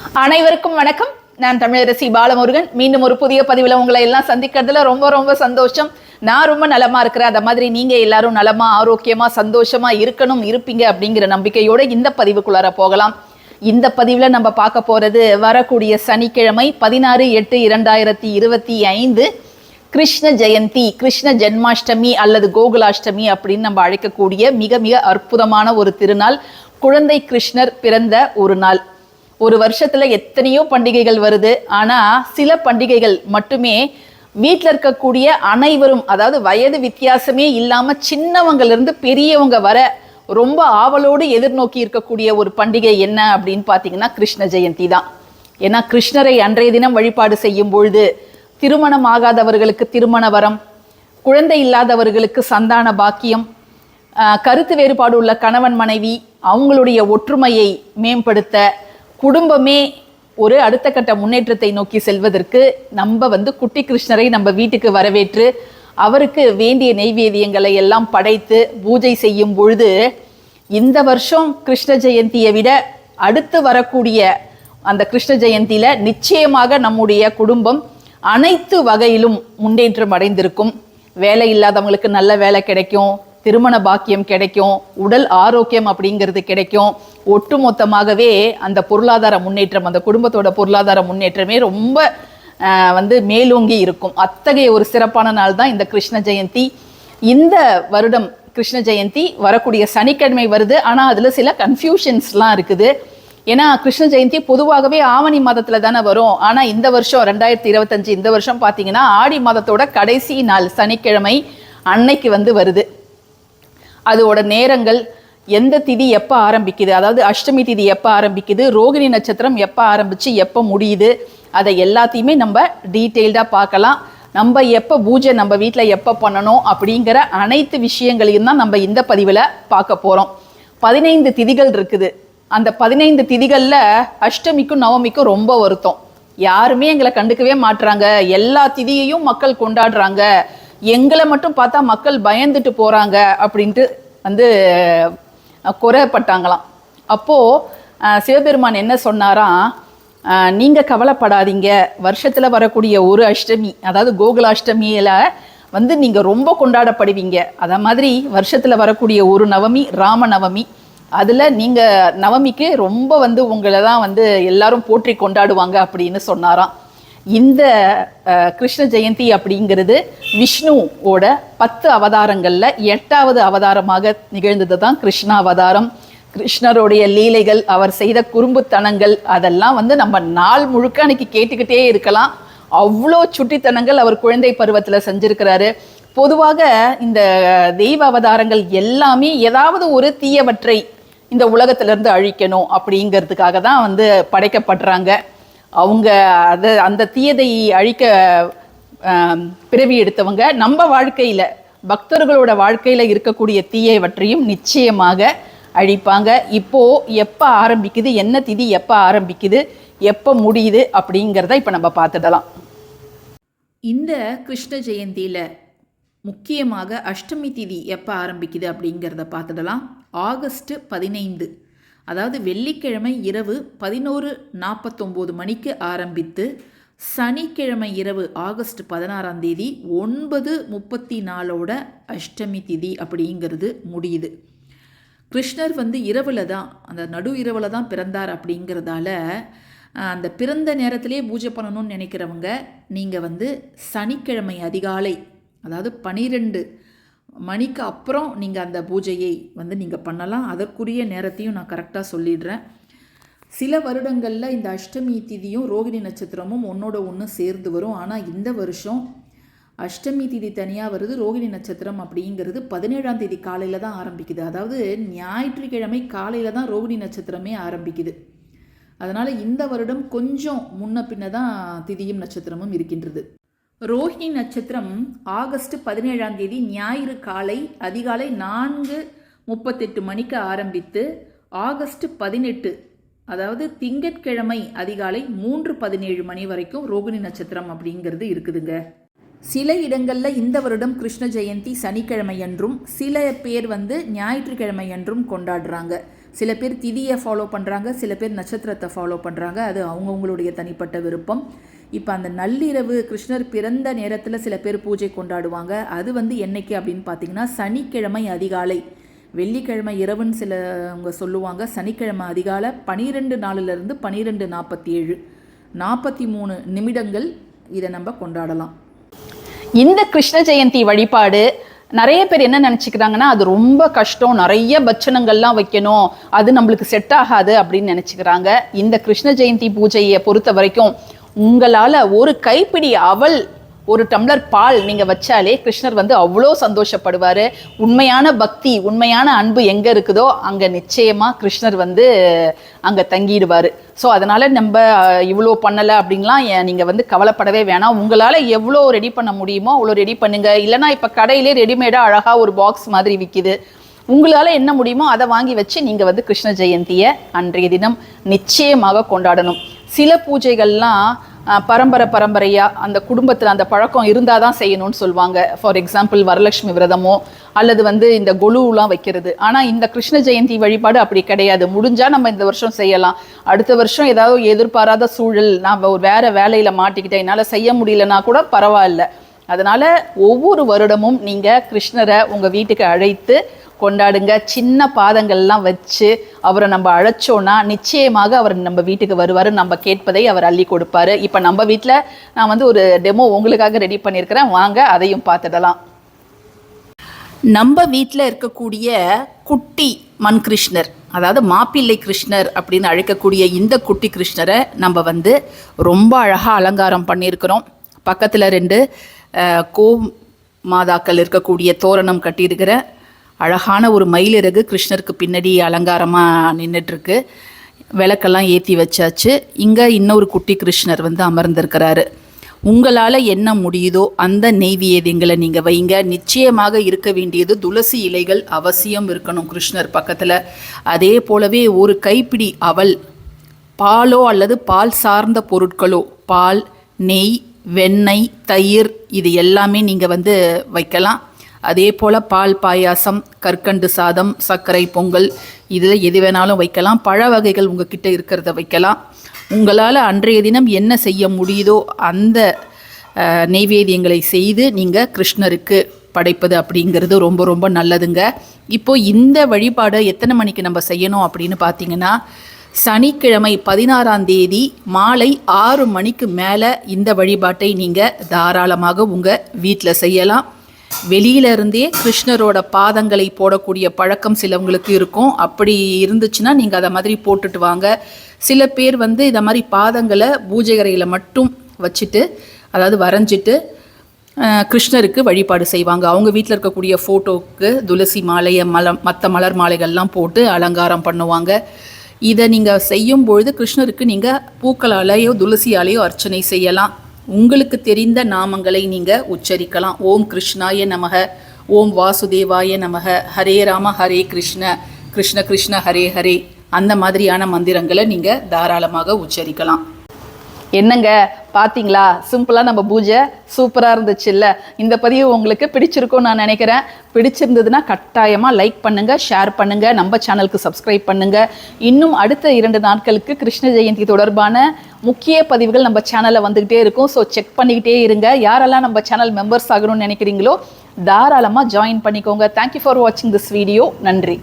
அனைவருக்கும் வணக்கம். நான் தமிழரசி பாலமுருகன். மீண்டும் ஒரு புதிய பதிவில் உங்களை எல்லாம் சந்திக்கிறதுல ரொம்ப ரொம்ப சந்தோஷம். நான் ரொம்ப நலமா இருக்கிறேன். அந்த மாதிரி நீங்க எல்லாரும் நலமா ஆரோக்கியமா சந்தோஷமா இருக்கணும் இருப்பீங்க அப்படிங்கிற நம்பிக்கையோட இந்த பதிவுக்குள்ளார போகலாம். இந்த பதிவில் நம்ம பார்க்க போகிறது வரக்கூடிய சனிக்கிழமை பதினாறு எட்டு இரண்டாயிரத்தி இருபத்தி ஐந்து கிருஷ்ண ஜெயந்தி கிருஷ்ண ஜென்மாஷ்டமி அல்லது கோகுலாஷ்டமி அப்படின்னு நம்ம அழைக்கக்கூடிய மிக மிக அற்புதமான ஒரு திருநாள் குழந்தை கிருஷ்ணர் பிறந்த ஒரு நாள். ஒரு வருஷத்துல எத்தனையோ பண்டிகைகள் வருது. ஆனா சில பண்டிகைகள் மட்டுமே வீட்டில் இருக்கக்கூடிய அனைவரும் அதாவது வயது வித்தியாசமே இல்லாம சின்னவங்கலேருந்து பெரியவங்க வர ரொம்ப ஆவலோடு எதிர்நோக்கி இருக்கக்கூடிய ஒரு பண்டிகை என்ன அப்படின்னு பார்த்தீங்கன்னா கிருஷ்ண ஜெயந்தி தான். ஏன்னா கிருஷ்ணரை அன்றைய தினம் வழிபாடு செய்யும் பொழுது திருமணம் ஆகாதவர்களுக்கு திருமண வரம் குழந்தை இல்லாதவர்களுக்கு சந்தான பாக்கியம் கருத்து வேறுபாடு உள்ள கணவன் மனைவி அவங்களுடைய ஒற்றுமையை மேம்படுத்த குடும்பமே ஒரு அடுத்த கட்ட முன்னேற்றத்தை நோக்கி செல்வதற்கு நம்ம வந்து குட்டி கிருஷ்ணரை நம்ம வீட்டுக்கு வரவேற்று அவருக்கு வேண்டிய நெய்வேதியங்களை எல்லாம் படைத்து பூஜை செய்யும் பொழுது இந்த வருஷம் கிருஷ்ண ஜெயந்தியை விட அடுத்து வரக்கூடிய அந்த கிருஷ்ண ஜெயந்தியில நிச்சயமாக நம்முடைய குடும்பம் அனைத்து வகையிலும் முன்னேற்றம் அடைந்திருக்கும். வேலை இல்லாதவங்களுக்கு நல்ல வேலை கிடைக்கும். திருமண பாக்கியம் கிடைக்கும் உடல் ஆரோக்கியம் அப்படிங்கிறது கிடைக்கும். ஒட்டுமொத்தமாகவே அந்த பொருளாதார முன்னேற்றம் அந்த குடும்பத்தோட பொருளாதார முன்னேற்றமே ரொம்ப வந்து மேலோங்கி இருக்கும். அத்தகைய ஒரு சிறப்பான நாள் தான் இந்த கிருஷ்ண ஜெயந்தி. இந்த வருடம் கிருஷ்ண ஜெயந்தி வரக்கூடிய சனிக்கிழமை வருது. ஆனால் அதில் சில கன்ஃபியூஷன்ஸ்லாம் இருக்குது. ஏன்னா கிருஷ்ண ஜெயந்தி பொதுவாகவே ஆவணி மாதத்தில் தானே வரும். ஆனால் இந்த வருஷம் ரெண்டாயிரத்தி இருபத்தஞ்சு இந்த வருஷம் பார்த்தீங்கன்னா ஆடி மாதத்தோட கடைசி நாள் சனிக்கிழமை அன்னைக்கு வந்து வருது. அதோட நேரங்கள் எந்த திதி எப்போ ஆரம்பிக்குது? அதாவது அஷ்டமி திதி எப்போ ஆரம்பிக்குது? ரோகிணி நட்சத்திரம் எப்போ ஆரம்பிச்சு எப்போ முடியுது? அதை எல்லாத்தையுமே நம்ம டீட்டெயில்டாக பார்க்கலாம். நம்ம எப்போ பூஜை நம்ம வீட்டில் எப்போ பண்ணணும் அப்படிங்கிற அனைத்து விஷயங்களையும் தான் நம்ம இந்த பதிவில் பார்க்க போகிறோம் பதினைந்து திதிகள் இருக்குது. அந்த பதினைந்து திதிகளில் அஷ்டமிக்கும் நவமிக்கும் ரொம்ப வருத்தம். யாருமே எங்களை கண்டுக்கவே மாட்றாங்க. எல்லா திதியையும் மக்கள் கொண்டாடுறாங்க. எங்களை மட்டும் பார்த்தா மக்கள் பயந்துட்டு போகிறாங்க அப்படின்ட்டு வந்து குறைப்பட்டாங்களாம். அப்போது சிவபெருமான் என்ன சொன்னாராம் நீங்கள் கவலைப்படாதீங்க. வருஷத்தில் வரக்கூடிய ஒரு அஷ்டமி அதாவது கோகுலாஷ்டமியில வந்து நீங்கள் ரொம்ப கொண்டாடப்படுவீங்க. அதை மாதிரி வருஷத்தில் வரக்கூடிய ஒரு நவமி ராம நவமி அதில் நீங்கள் நவமிக்கு ரொம்ப வந்து உங்களை தான் வந்து எல்லாரும் போற்றி கொண்டாடுவாங்க அப்படின்னு சொன்னாராம். இந்த கிருஷ்ண ஜெயந்தி அப்படிங்கிறது விஷ்ணுவோட பத்து அவதாரங்களில் எட்டாவது அவதாரமாக நிகழ்ந்தது தான் கிருஷ்ண அவதாரம் கிருஷ்ணருடைய லீலைகள் அவர் செய்த குறும்புத்தனங்கள் அதெல்லாம் வந்து நம்ம நாள் முழுக்க அன்னைக்கு கேட்டுக்கிட்டே இருக்கலாம். அவ்வளோ சுட்டித்தனங்கள் அவர் குழந்தை பருவத்தில் செஞ்சிருக்கிறாரு. பொதுவாக இந்த தெய்வ அவதாரங்கள் எல்லாமே ஏதாவது ஒரு தீயவற்றை இந்த உலகத்திலிருந்து அழிக்கணும் அப்படிங்கிறதுக்காக தான் வந்து படைக்கப்படுறாங்க. அவங்க அதை அந்த தீயதை அழிக்க பிறவி எடுத்தவங்க நம்ம வாழ்க்கையில் பக்தர்களோட வாழ்க்கையில் இருக்கக்கூடிய தீயவற்றையும் நிச்சயமாக அழிப்பாங்க. இப்போ எப்போ ஆரம்பிக்குது என்ன திதி எப்போ ஆரம்பிக்குது எப்போ முடியுது அப்படிங்கிறத இப்போ நம்ம பார்த்துடலாம். இந்த கிருஷ்ண ஜெயந்தியில் முக்கியமாக அஷ்டமி திதி எப்போ ஆரம்பிக்குது அப்படிங்கிறத பார்த்துடலாம். ஆகஸ்ட் பதினைந்து. அதாவது வெள்ளிக்கிழமை இரவு பதினோரு நாற்பத்தொம்போது மணிக்கு ஆரம்பித்து சனிக்கிழமை இரவு ஆகஸ்ட் பதினாறாம் தேதி ஒன்பது முப்பத்தி நாலோட அஷ்டமி திதி அப்படிங்கிறது முடியுது. கிருஷ்ணர் வந்து இரவில் தான் அந்த நடு இரவில் தான் பிறந்தார் அப்படிங்கிறதால அந்த பிறந்த நேரத்திலே பூஜை பண்ணணும்னு நினைக்கிறவங்க நீங்கள் வந்து சனிக்கிழமை அதிகாலை அதாவது பனிரெண்டு மணிக்கு அப்புறம் நீங்கள் அந்த பூஜையை வந்து நீங்கள் பண்ணலாம். அதற்குரிய நேரத்தையும் நான் கரெக்டாக சொல்லிடுறேன். சில வருடங்களில் இந்த அஷ்டமி திதியும் ரோகிணி நட்சத்திரமும் ஒன்றோட ஒன்று சேர்ந்து வரும். ஆனால் இந்த வருஷம் அஷ்டமி திதி தனியாக வருது ரோகிணி நட்சத்திரம் அப்படிங்கிறது பதினேழாம் தேதி காலையில் தான் ஆரம்பிக்குது. அதாவது ஞாயிற்றுக்கிழமை காலையில் தான் ரோகிணி நட்சத்திரமே ஆரம்பிக்குது. அதனால் இந்த வருடம் கொஞ்சம் முன்ன பின்ன தான் திதியும் நட்சத்திரமும் இருக்கின்றது. ரோஹிணி நட்சத்திரம் ஆகஸ்ட் பதினேழாம் தேதி ஞாயிறு காலை அதிகாலை நான்கு முப்பத்தெட்டு மணிக்கு ஆரம்பித்து ஆகஸ்ட் பதினெட்டு அதாவது திங்கட்கிழமை அதிகாலை மூன்று பதினேழு மணி வரைக்கும் ரோகிணி நட்சத்திரம் அப்படிங்கிறது இருக்குதுங்க. சில இடங்களில் இந்த வருடம் கிருஷ்ண ஜெயந்தி சனிக்கிழமை என்றும் சில பேர் வந்து ஞாயிற்றுக்கிழமை என்றும் கொண்டாடுறாங்க. சில பேர் திதியை ஃபாலோ பண்ணுறாங்க சில பேர் நட்சத்திரத்தை ஃபாலோ பண்ணுறாங்க அது அவங்கவுங்களுடைய தனிப்பட்ட விருப்பம். இப்போ அந்த நள்ளிரவு கிருஷ்ணர் பிறந்த நேரத்தில் சில பேர் பூஜை கொண்டாடுவாங்க. அது வந்து என்னைக்கு அப்படின்னு பார்த்தீங்கன்னா சனிக்கிழமை அதிகாலை. வெள்ளிக்கிழமை இரவுன்னு சிலவங்க சொல்லுவாங்க. சனிக்கிழமை அதிகாலை பனிரெண்டு நாலுலேருந்து பனிரெண்டு நாற்பத்தி ஏழு நாற்பத்தி மூணு நிமிடங்கள் இதை நம்ம கொண்டாடலாம். இந்த கிருஷ்ண ஜெயந்தி வழிபாடு நிறைய பேர் என்ன நினச்சிக்கிறாங்கன்னா அது ரொம்ப கஷ்டம். நிறைய பட்சணங்கள்லாம் வைக்கணும். அது நம்மளுக்கு செட் ஆகாது அப்படின்னு நினச்சிக்கிறாங்க. இந்த கிருஷ்ண ஜெயந்தி பூஜையை பொறுத்த வரைக்கும் உங்களால் ஒரு கைப்பிடி அவல் ஒரு டம்ளர் பால் நீங்கள் வச்சாலே கிருஷ்ணர் வந்து அவ்வளோ சந்தோஷப்படுவார். உண்மையான பக்தி உண்மையான அன்பு எங்கே இருக்குதோ அங்கே நிச்சயமாக கிருஷ்ணர் வந்து அங்கே தங்கிடுவார். ஸோ அதனால் நம்ம இவ்வளோ பண்ணலை அப்படின்லாம் நீங்கள் வந்து கவலைப்படவே வேணாம். உங்களால் எவ்வளோ ரெடி பண்ண முடியுமோ அவ்வளோ ரெடி பண்ணுங்கள் இல்லைனா இப்போ கடையிலே ரெடிமேடாக அழகாக ஒரு பாக்ஸ் மாதிரி விற்கிது உங்களால் என்ன முடியுமோ அதை வாங்கி வச்சு நீங்கள் வந்து கிருஷ்ண ஜெயந்தியை அன்றைய தினம் நிச்சயமாக கொண்டாடணும். சில பூஜைகள்லாம் பரம்பரை பரம்பரையாக அந்த குடும்பத்தில் அந்த பழக்கம் இருந்தால் தான் செய்யணும்னு சொல்லுவாங்க ஃபார் எக்ஸாம்பிள் வரலட்சுமி விரதமோ அல்லது வந்து இந்த கொலுலாம் வைக்கிறது. ஆனால் இந்த கிருஷ்ண ஜெயந்தி வழிபாடு அப்படி கிடையாது. முடிஞ்சால் நம்ம இந்த வருஷம் செய்யலாம். அடுத்த வருஷம் ஏதாவது எதிர்பாராத சூழல் நான் ஒரு வேற வேலையில் மாட்டிக்கிட்டேன் என்னால் செய்ய முடியலன்னா கூட பரவாயில்ல. அதனால ஒவ்வொரு வருடமும் நீங்கள் கிருஷ்ணரை உங்கள் வீட்டுக்கு அழைத்து கொண்டாடுங்க. சின்ன பாதங்கள்லாம் வச்சு அவரை நம்ம அழைச்சோன்னா நிச்சயமாக அவர் நம்ம வீட்டுக்கு வருவார். நம்ம கேட்பதை அவர் அள்ளி கொடுப்பாரு. இப்போ நம்ம வீட்டில் நான் வந்து ஒரு டெமோ உங்களுக்காக ரெடி பண்ணியிருக்கிறேன். வாங்க அதையும் பார்த்துடலாம். நம்ம வீட்டில் இருக்கக்கூடிய குட்டி மண் கிருஷ்ணர் அதாவது மாப்பிள்ளை கிருஷ்ணர் அப்படின்னு அழைக்கக்கூடிய இந்த குட்டி கிருஷ்ணரை நம்ம வந்து ரொம்ப அழகாக அலங்காரம் பண்ணியிருக்கிறோம். பக்கத்தில் ரெண்டு கோ மாதாக்கள் இருக்கக்கூடிய தோரணம் கட்டியிருக்கிற அழகான ஒரு மயிலிறகு கிருஷ்ணருக்கு பின்னாடி அலங்காரமாக நின்றுட்டுருக்கு விளக்கெல்லாம் ஏற்றி வச்சாச்சு. இங்கே இன்னொரு குட்டி கிருஷ்ணர் வந்து அமர்ந்திருக்கிறாரு. உங்களால் என்ன முடியுதோ அந்த நெய்வேத்தியங்களை நீங்கள் வைங்க. நிச்சயமாக இருக்க வேண்டியது துளசி இலைகள் அவசியம் இருக்கணும் கிருஷ்ணர் பக்கத்தில். அதே போலவே ஒரு கைப்பிடி அவல் பாலோ அல்லது பால் சார்ந்த பொருட்களோ பால் நெய் வெண்ணெய் தயிர் இது எல்லாமே நீங்கள் வந்து வைக்கலாம். அதே போல் பால் பாயாசம் கற்கண்டு சாதம் சர்க்கரை பொங்கல் இதில் எது வேணாலும் வைக்கலாம். பழ வகைகள் உங்ககிட்ட இருக்கிறத வைக்கலாம். உங்களால் அன்றைய தினம் என்ன செய்ய முடியுதோ அந்த நெய்வேதியங்களை செய்து நீங்கள் கிருஷ்ணருக்கு படைப்பது அப்படிங்கிறது ரொம்ப ரொம்ப நல்லதுங்க. இப்போ இந்த வழிபாடை எத்தனை மணிக்கு நம்ம செய்யணும் அப்படின்னு பார்த்தீங்கன்னா சனிக்கிழமை பதினாறாம் தேதி மாலை ஆறு மணிக்கு மேலே இந்த வழிபாட்டை நீங்கள் தாராளமாக உங்கள் வீட்டில் செய்யலாம். வெளியில இருந்தே கிருஷ்ணரோட பாதங்களை போடக்கூடிய பழக்கம் சிலவங்களுக்கு இருக்கும். அப்படி இருந்துச்சுன்னா நீங்கள் அதை மாதிரி போட்டுட்டு வாங்க. சில பேர் வந்து இதை மாதிரி பாதங்களை பூஜை அறையில் மட்டும் வச்சுட்டு அதாவது வரைஞ்சிட்டு கிருஷ்ணருக்கு வழிபாடு செய்வாங்க. அவங்க வீட்டில் இருக்கக்கூடிய ஃபோட்டோவுக்கு துளசி மாலையை மல மற்ற மலர் மாலைகள்லாம் போட்டு அலங்காரம் பண்ணுவாங்க. இதை நீங்கள் செய்யும் பொழுது கிருஷ்ணருக்கு நீங்கள் பூக்களாலேயோ துளசியாலேயோ அர்ச்சனை செய்யலாம். உங்களுக்கு தெரிந்த நாமங்களை நீங்கள் உச்சரிக்கலாம். ஓம் கிருஷ்ணாய நமக ஓம் வாசுதேவாய நமக ஹரே ராம ஹரே கிருஷ்ண கிருஷ்ண கிருஷ்ண ஹரே ஹரே. அந்த மாதிரியான மந்திரங்களை நீங்கள் தாராளமாக உச்சரிக்கலாம். என்னங்க பார்த்தீங்களா சிம்பிளாக நம்ம பூஜை சூப்பராக இருந்துச்சுல்ல? இந்த பதிவு உங்களுக்கு பிடிச்சிருக்கும் நான் நினைக்கிறேன். பிடிச்சிருந்ததுன்னா கட்டாயமாக லைக் பண்ணுங்கள் ஷேர் பண்ணுங்கள் நம்ம சேனலுக்கு சப்ஸ்கிரைப் பண்ணுங்கள் இன்னும் அடுத்த இரண்டு நாட்களுக்கு கிருஷ்ண ஜெயந்தி தொடர்பான முக்கிய பதிவுகள் நம்ம சேனலில் வந்துக்கிட்டே இருக்கும். ஸோ செக் பண்ணிக்கிட்டே இருங்க. யாரெல்லாம் நம்ம சேனல் மெம்பர்ஸ் ஆகணும்னு நினைக்கிறீங்களோ தாராளமாக ஜாயின் பண்ணிக்கோங்க. தேங்க்யூ ஃபார் வாட்சிங் திஸ் வீடியோ நன்றி.